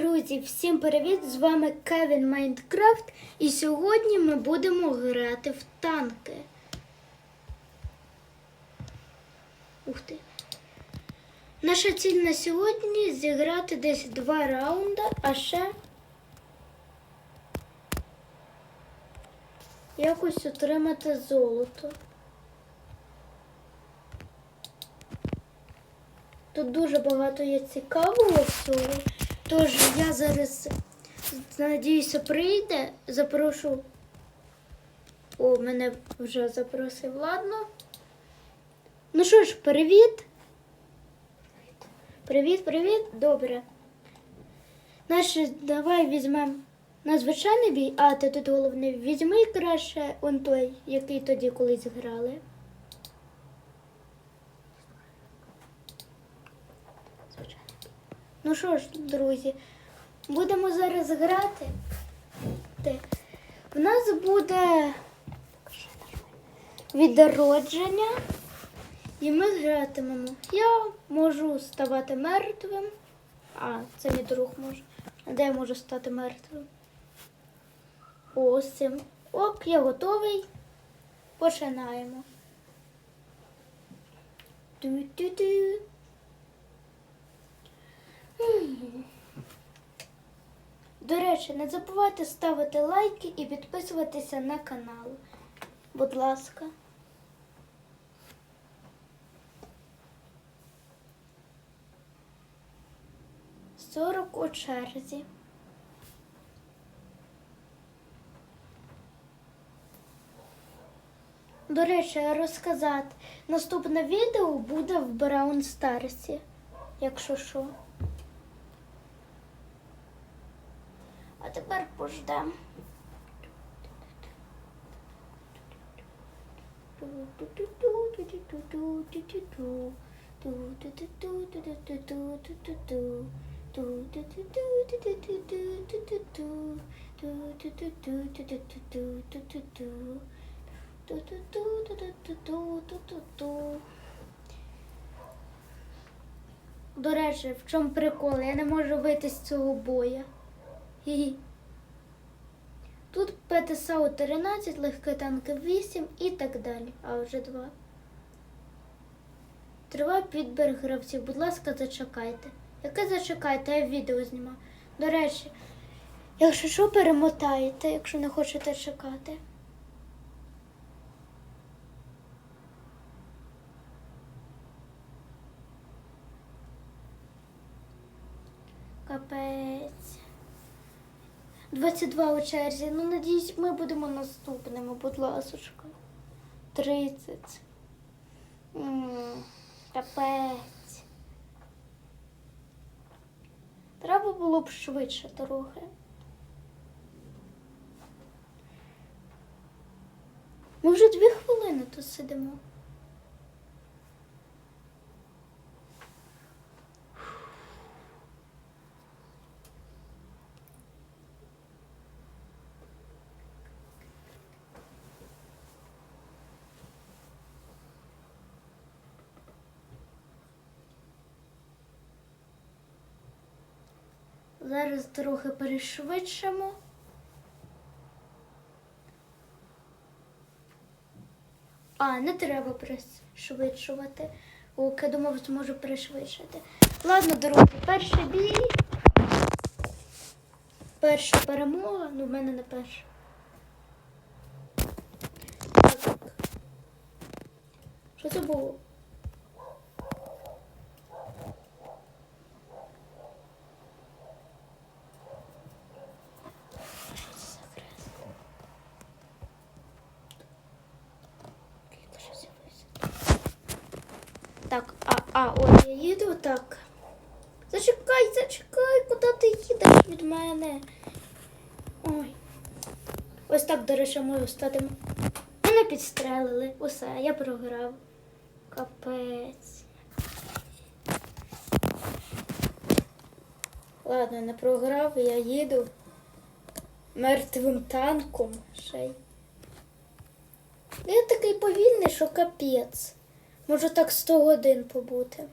Друзі, всім привіт! З вами Кевін Майнкрафт, і сьогодні ми будемо грати в танки. Ух ти. Наша ціль на сьогодні зіграти десь два раунди, а ще якось отримати золото. Тут дуже багато є цікавого всього. Тож я зараз надіюся прийде. Запрошу. О, мене вже запросив, ладно. Ну що ж, привіт. Привіт, привіт, добре. Наше, давай візьмемо на звичайний бій, а ти тут головне візьми краще он той, який тоді колись грали. Ну що ж, друзі, будемо зараз грати. В нас буде відродження, і ми гратимемо. Я можу ставати мертвим. А, це мій друг може. А де я можу стати мертвим? Ось цим. Ок, я готовий. Починаємо. Ту-ту-ту. До речі, не забувайте ставити лайки і підписуватися на канал. Будь ласка. Сорок у черзі. До речі, розказати. Наступне відео буде в Браун Старсі, якщо що. А пождемо. До речі, в чому прикол? Я не можу вийти з цього боя. Гі-гі. Тут ПТСАУ 13, легкі танки 8 і так далі. А вже 2. Триває підбір гравців. Будь ласка, зачекайте. Яке зачекайте, я відео знімаю. До речі, якщо що, перемотаєте, якщо не хочете чекати. Капець. 22 у черзі. Ну, надіюсь, ми будемо наступними, будь ласочка. 30. М, Капець. Треба було б швидше трохи. Ми вже дві хвилини тут сидимо. Зараз трохи перешвидшимо. А, не треба пришвидшувати. Ок, я думав, зможу пришвидшити. Ладно, друзі, перший бій. Перша перемога, ну в мене не перша. Так. Що це було? Так, а, а, ось я їду так. Зачекай, зачекай, куди ти їдеш від мене? Ой. Ось так, до речі, можу стати. Мене підстрелили. Усе, я програв. Капець. Ладно, не програв, я їду мертвим танком ще й. Я такий повільний, що капець. Можу так 100 годин побути.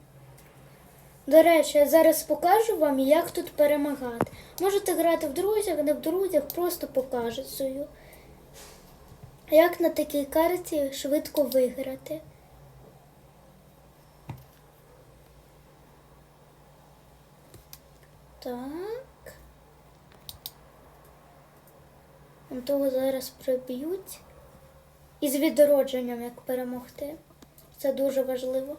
До речі, я зараз покажу вам, як тут перемагати. Можете грати в друзях, не в друзях, просто покажу свою. Як на такій карті швидко виграти. Так. Того зараз приб'ють. І з відродженням як перемогти. Це дуже важливо.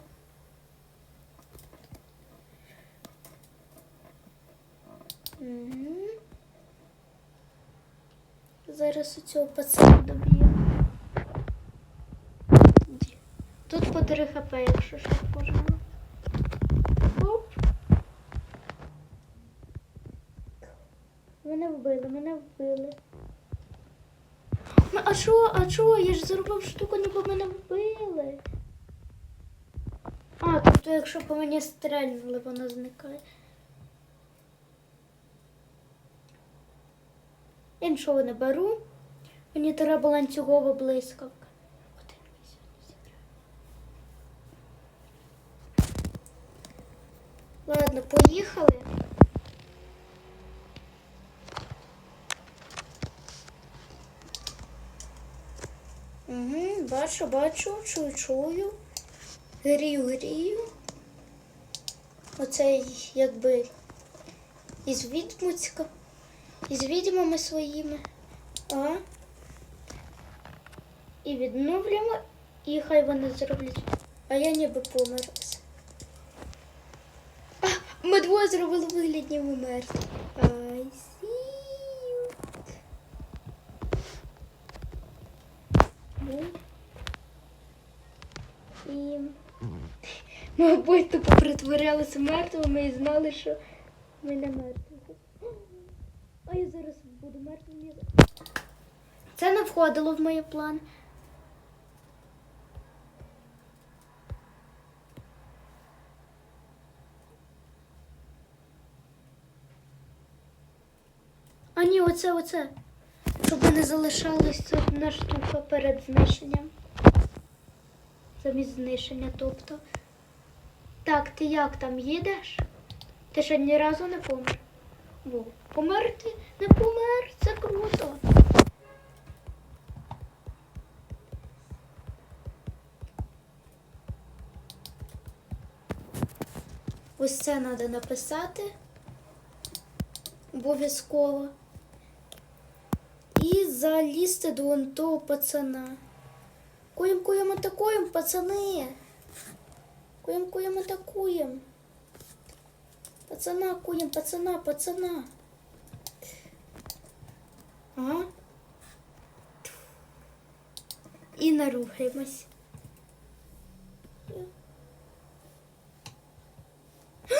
Зараз у цього пацана доб'ємо. Тут по 3 хп, якщо що можна. Оп. Мене вбили, мене вбили. Ну, А що, а що? Я ж зробив штуку, ніби мене вбили. А, тобто, якщо по мені стрельнули, воно зникає. Іншого не беру. Мені треба ланцюгова блискавка. Один. Ладно, поїхали. Угу, бачу, бачу, чую, чую. Грію, грію. Оцей якби із відьмуцька. Із відьмами своїми. Ага. І відновлюємо, і хай вони зроблять. А я ніби помер. А, ми двоє зробили вигляд, ніби мертві. I see you. І ми обоє тупо притворялися мертвими і знали, що ми не мертві. Я зараз буду мертвим. Це не входило в мої плани. А ні, оце, оце. Щоб не залишалася одна штука перед знищенням. Замість знищення, тобто. Так, ти як там їдеш? Ти ще ні разу не помер. Во, померти не помер, це круто. Ось це треба написати. Обов'язково. І залізти до вон того пацана. Куєм, куєм, атакуєм, пацани. Куєм, куєм, атакуєм. Пацана, куєм, пацана, пацана. Ага. І нарухаємось.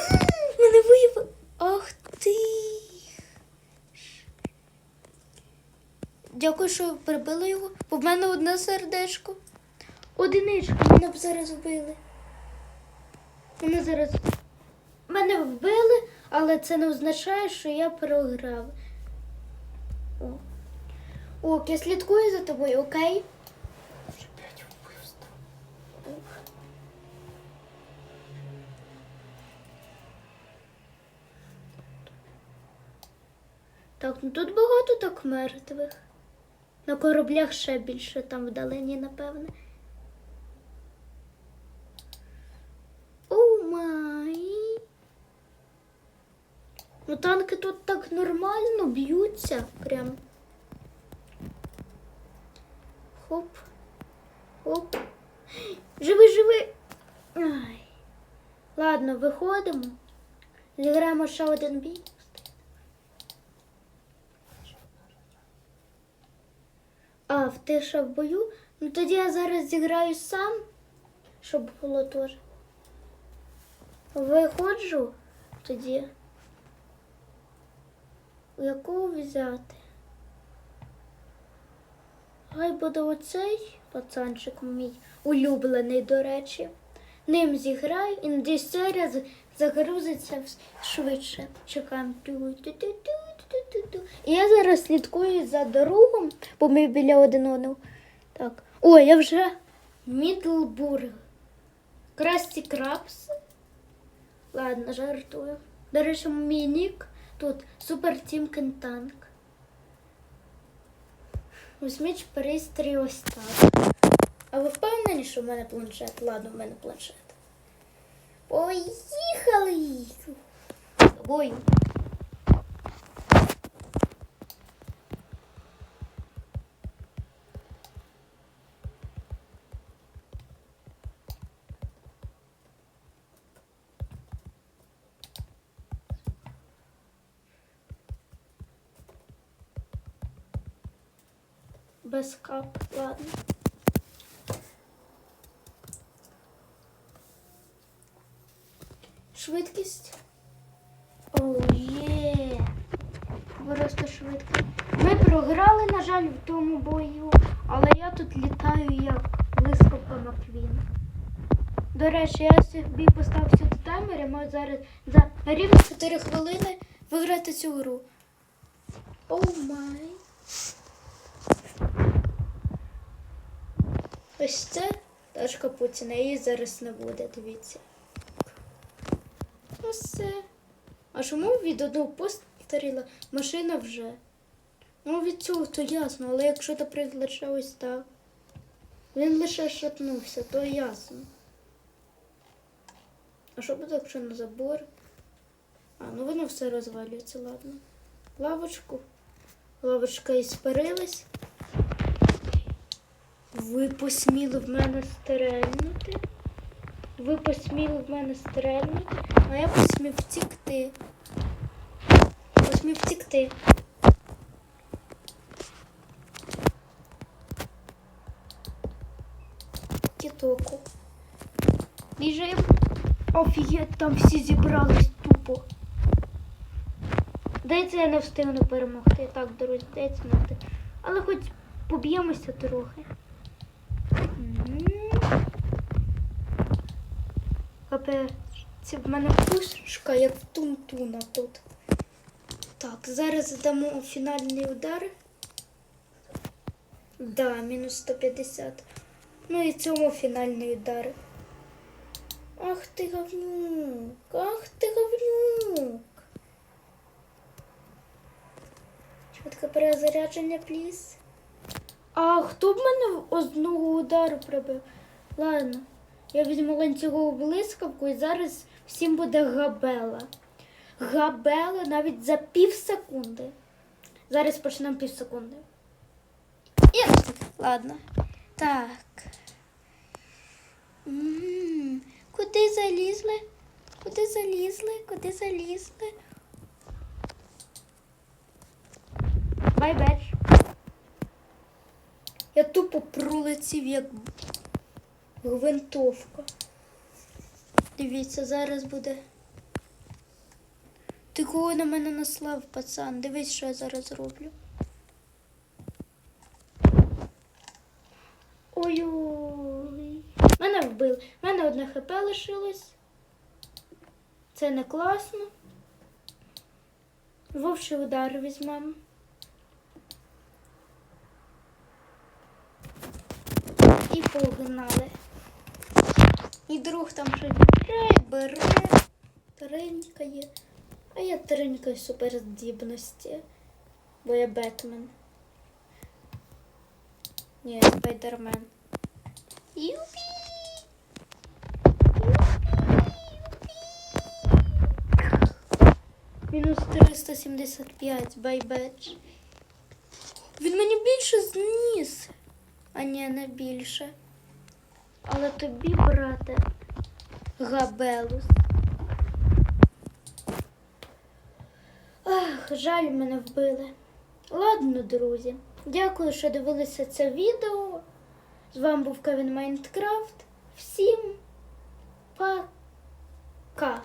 Мене виявили. Ах ти. Дякую, що прибили його. Бо в мене одне сердечко. Одиничка, мене б зараз вбили. Мене зараз. Мене вбили, але це не означає, що я програв. Ок, я слідкую за тобою, окей? Вже п'ять вбивств. Так, ну тут багато так мертвих. На кораблях ще більше, там вдалині, напевне. О май. Ну танки тут так нормально б'ються прям. Хоп. Хоп. Живи, живи. Ай. Ладно, виходимо. Зіграємо ще один бій. А, ти ще в бою? Ну тоді я зараз зіграю сам, щоб було теж. Виходжу тоді. Якого взяти? Хай буде оцей пацанчик мій улюблений, до речі. Ним зіграю і надіюсь, серія загрузиться швидше. Чекаємо. І я зараз слідкую за дорогом, бо ми біля один одного. Так. О, я вже Мідлбург. Красті Крабс. Ладно, жартую. До речі, мій нік тут Супер Тім Кентанк. Візьміть пристрій ось так. А ви впевнені, що в мене планшет? Ладно, в мене планшет. Поїхали! Ой. Без кап, ладно. Швидкість. О. Просто швидко. Ми програли, на жаль, в тому бою, але я тут літаю як блискавка Маквін. До речі, я собі поставив сюди таймер і можу зараз за рівно 4 хвилини виграти цю гру. Оу май. Ось це тачка Путіна, її зараз не буде, дивіться. Ось це. А чому від одного постріла машина вже? Ну, від цього то ясно, але якщо то лише ось так. Він лише шатнувся, то ясно. А що буде, якщо на забор? А, ну воно все розвалюється, ладно. Лавочку. Лавочка іспарилась. Ви посміли в мене стрельнути. Ви посміли в мене стрельнути, а я посмів втікти. Посмів втікти. Кітоку. Біжим. Офігеть, там всі зібрались тупо. Здається, я не встигну перемогти. Так, друзі, здається, не встигну. Але хоч поб'ємося трохи. Капець, це в мене пушка, як тунтуна тут. Так, зараз дамо фінальний удар. Да, мінус 150. Ну і цьому фінальний удар. Ах ти говнюк, ах ти говнюк. Швидке перезарядження, пліс. А хто б мене одного удару прибив? Ладно, я візьму ланцюгову блискавку і зараз всім буде габела. Габела навіть за пів секунди. Зараз почнемо пів секунди. І... Ладно. Так. М, Куди залізли? Куди залізли? Куди залізли? Бай-бай. Я тупо пролетів як гвинтовка. Дивіться, зараз буде. Ти кого на мене наслав, пацан? Дивись, що я зараз роблю. Ой-ой. Мене вбили. У мене одне хп лишилось. Це не класно. Вовчий удар візьмемо. І погнали. І друг там щось бере, бере, тринькає. А я тринькаю суперздібності, бо я Бетмен. Ні, спайдермен. Юпі! Мінус 375, байбедж. Він мені більше зніс. А ні, не більше. Але тобі, брате, Габелус. Ах, жаль, мене вбили. Ладно, друзі. Дякую, що дивилися це відео. З вами був Кевін Майнкрафт. Всім пока.